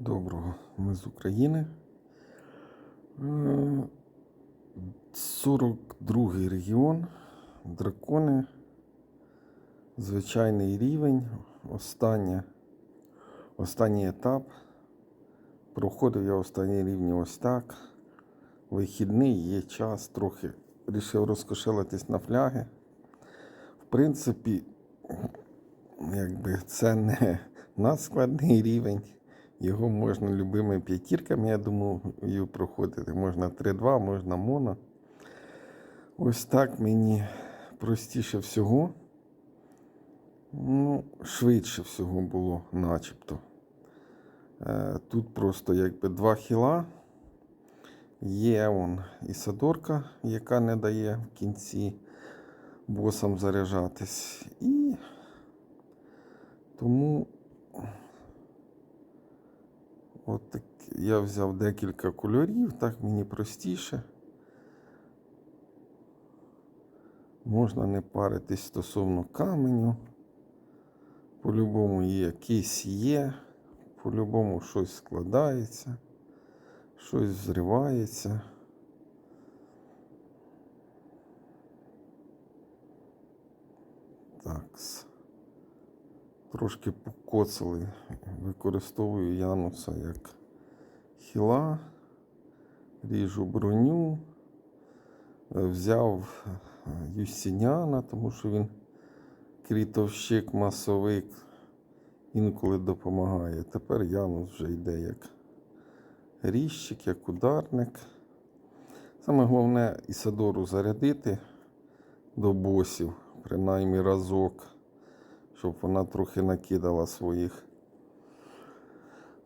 Доброго, ми з України. Е, 42 регіон, дракони, звичайний рівень, остання, останній етап. Проходив я останні рівні ось так. Вихідний є час, трохи рішив розкошелитись на фляги. В принципі, якби це не надскладний рівень. Його можна любими п'ятірками, я думаю, проходити. Можна 3-2, можна моно. Ось так мені простіше всього. Ну, швидше всього було, начебто. Е, Тут просто якби два хіла. Є он і садорка, яка не дає в кінці босам заряджатись. І тому от так, я взяв декілька кольорів, так мені простіше. Можна не паритись стосовно каменю. По-любому є якийсь є, по-любому щось складається, щось зривається. Такс. Трошки покоцали. Використовую Януса як хіла, ріжу броню. Е, Взяв е, Юсіняна, тому що він крітовщик, масовик, інколи допомагає. Тепер Янус вже йде як ріжчик, як ударник. Саме головне Ісадору зарядити до босів, принаймні разок, щоб вона трохи накидала своїх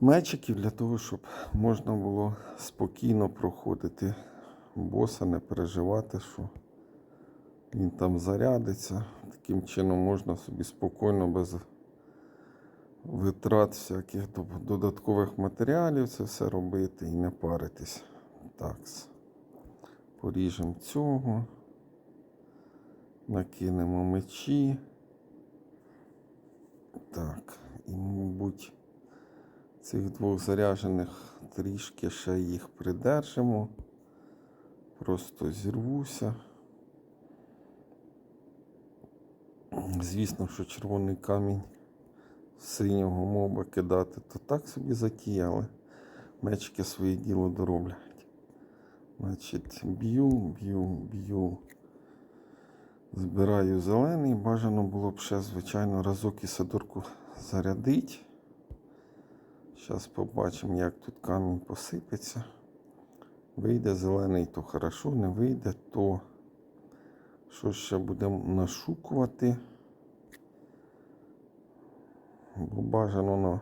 мечиків для того, щоб можна було спокійно проходити боса, не переживати, що він там зарядиться. Таким чином можна собі спокійно, без витрат всяких додаткових матеріалів це все робити і не паритись. Так. Поріжемо цього. Накинемо мечі. Так, і, мабуть, цих двох заряджених трішки ще їх придержимо. Просто зірвуся. Звісно, що червоний камінь синього моба кидати, то так собі затіяли. Мечки своє діло дороблять. Значить, б'ю, б'ю, б'ю. Збираю зелений. Бажано було б ще, звичайно, разок і садорку зарядити. Зараз побачимо, як тут камінь посипеться. Вийде зелений, то хорошо, не вийде, то що ще будемо нашукувати. Бо бажано на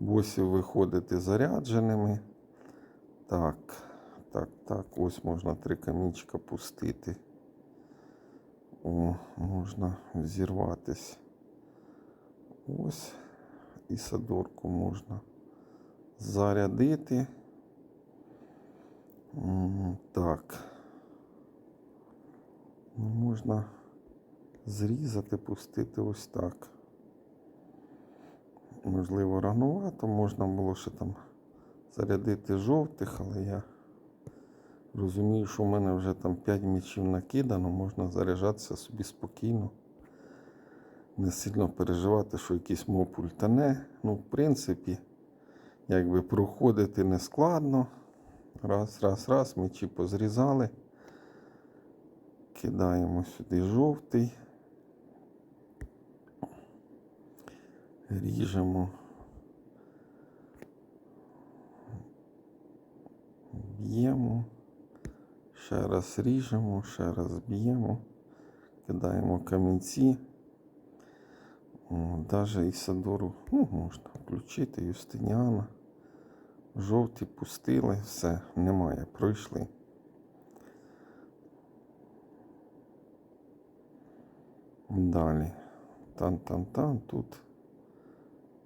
босів виходити зарядженими. Так, так, так, ось можна три камінчика пустити. О, можна взірватись. Ось і садорку можна зарядити. Так. Ну, Можна зрізати, пустити ось так. Можливо, рановато, можна було ще там зарядити жовтих, але я розумію, що в мене вже там 5 м'ячів накидано, можна заряджатися собі спокійно. Не сильно переживати, що якийсь моп ультане. Ну, в принципі, якби проходити не складно. Раз, раз, раз, м'ячі позрізали. Кидаємо сюди жовтий. Ріжемо. Б'ємо. Ще раз ріжемо, ще раз б'ємо. Кидаємо камінці. Даже Ісадору ну, можна включити Юстиніана. Жовті пустили, все, немає, пройшли. Далі. Тан-тан-тан, тут.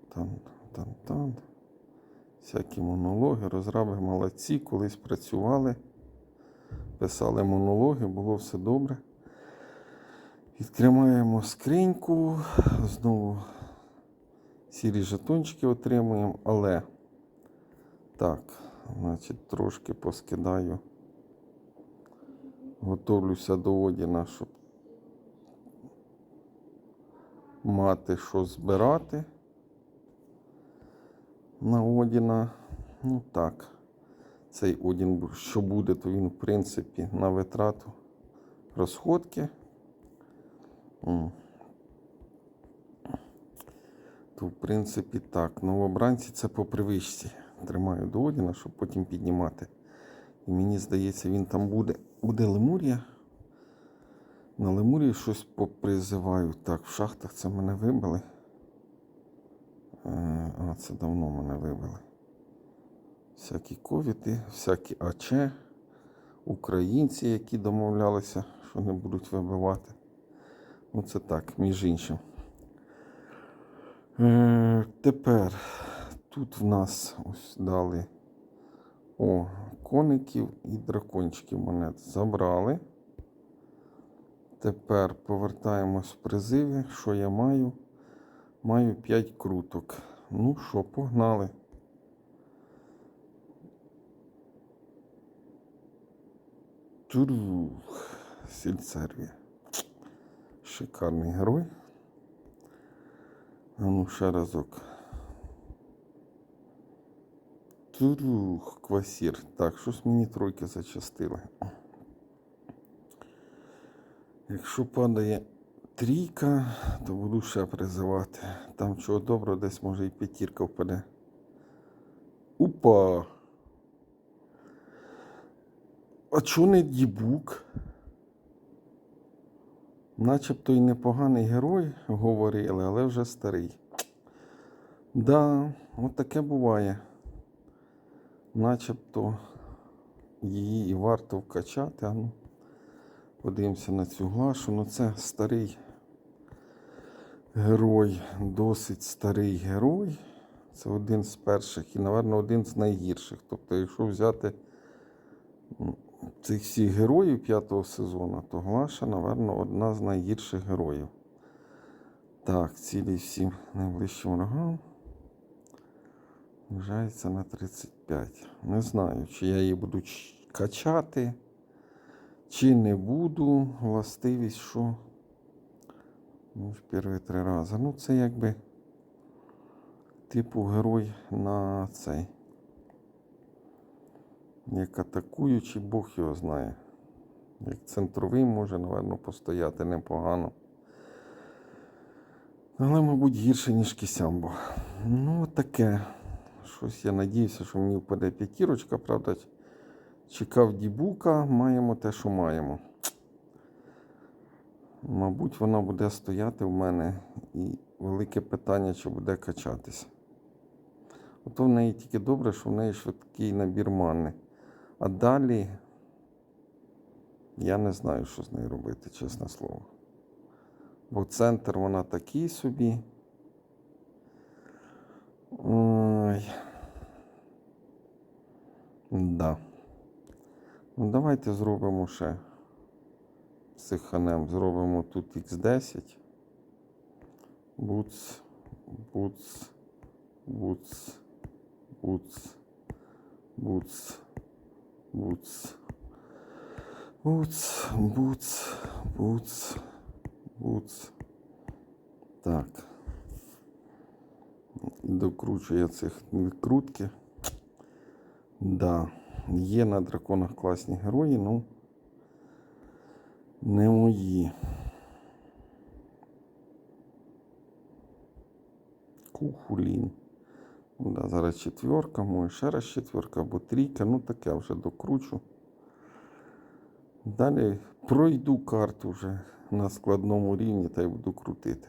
Тан-тан-тан. Всякі монологи. Розраби молодці, колись працювали. Писали монологи, було все добре. Відкриваємо скриньку. Знову сірі жетончики отримуємо, але Так, значить, трошки поскидаю. Готовлюся до Одіна, щоб мати що збирати на Одіна. Ну так, цей Одін, що буде, то він, в принципі, на витрату розходки. То, в принципі, так. Новобранці це по привичці. Тримаю до Одіна, щоб потім піднімати. І мені здається, він там буде. Буде Лемурія. На Лемурії щось попризиваю. Так, в шахтах це мене вибили. Е, А, це давно мене вибили. Всякі ковіди, всякі АЧ, українці, які домовлялися, що не будуть вибивати. Ну, це так, між іншим. Е, тепер тут в нас ось дали о, коників і дракончиків монет забрали. Тепер повертаємось в призиві. Що я маю? Маю 5 круток. Ну що, погнали. Турух. Сільцерві. Шикарний герой. Ну ще разок. Турух, квасір. Так, щось мені тройки зачастили. Якщо падає трійка, то буду ще призивати. Там чого доброго, десь може і п'ятірка впаде. Упа! А чого не дібук? Начебто й непоганий герой, говорили, але вже старий. Да, от таке буває. Начебто її і варто вкачати. А ну, подивимося на цю глашу. Ну це старий герой, досить старий герой. Це один з перших і, напевно, один з найгірших. Тобто, якщо взяти цих всіх героїв п'ятого сезону, то Глаша, напевно, одна з найгірших героїв. Так, цілі всім найближчим врагам. Вважається на 35. Не знаю, чи я її буду качати, чи не буду. Властивість, що ну, в перші три рази. Ну, це якби типу герой на цей. Як атакуючий, Бог його знає. Як центровий може, напевно, постояти непогано. Але, мабуть, гірше, ніж Кісямбо. Ну, таке. Щось я надіюся, що мені впаде п'ятірочка, правда. Чекав дібука, маємо те, що маємо. Мабуть, вона буде стояти в мене і велике питання, чи буде качатися. Ото в неї тільки добре, що в неї швидкий набір мани. А далі я не знаю, що з нею робити, чесне слово. Бо центр вона такий собі. Ай. Да. Ну, Давайте зробимо ще цих ханем. Зробимо тут Х10. Буц, буц, буц, буц, буц, буц. Буц, буц, буц, буц. Так. Докручую я цих відкрутки. Да, є на драконах класні герої, ну не мої. Кухулін. Ну, да, зараз четверка, може ще раз четверка або трійка, ну таке вже докручу. Далі пройду карту вже на складному рівні та й буду крутити.